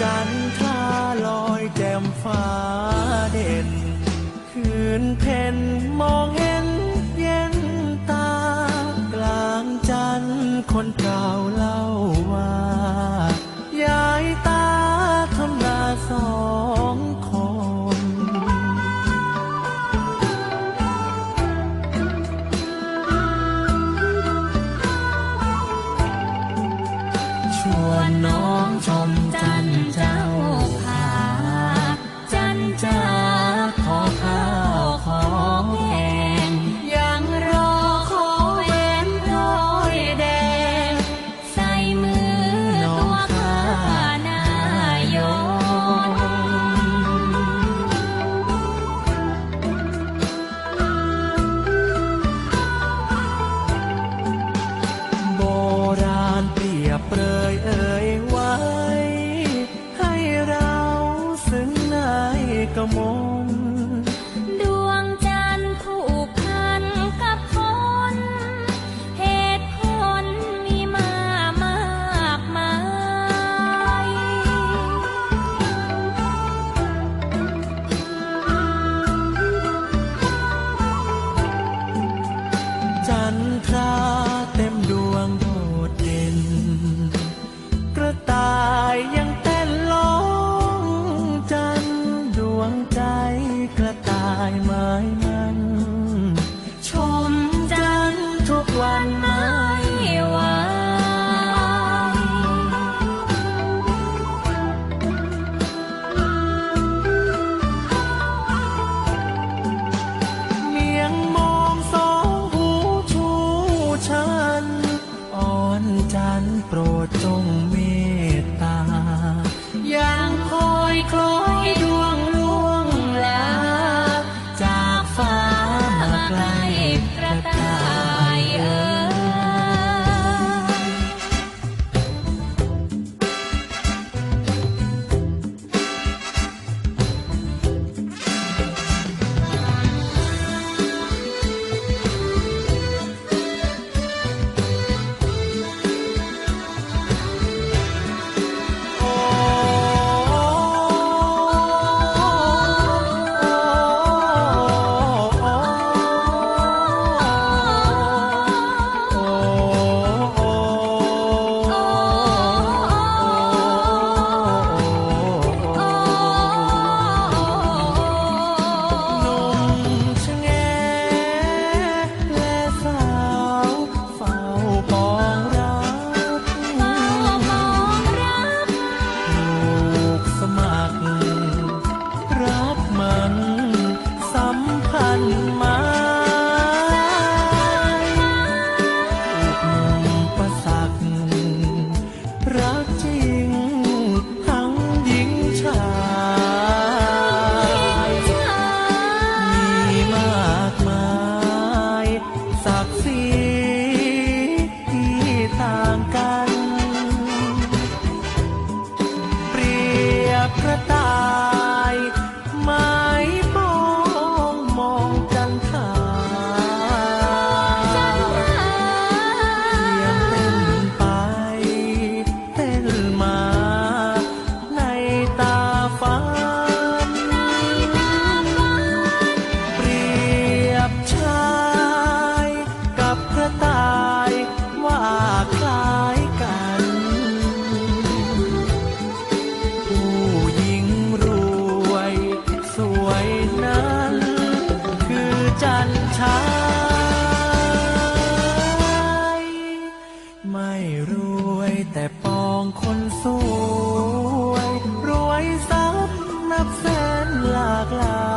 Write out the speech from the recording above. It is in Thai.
จันทราลอยแจ่มฟ้าเด่น คืนเพ็ญมองเห็นเย็นตา กลางจันคนเก่าเล่าว่ายายตาทำนาสองคนชวนน้องชมจายก็มองาย ไม่รวยแต่ปองคนสวย รวยซ้ำนับแสนหลากหลาย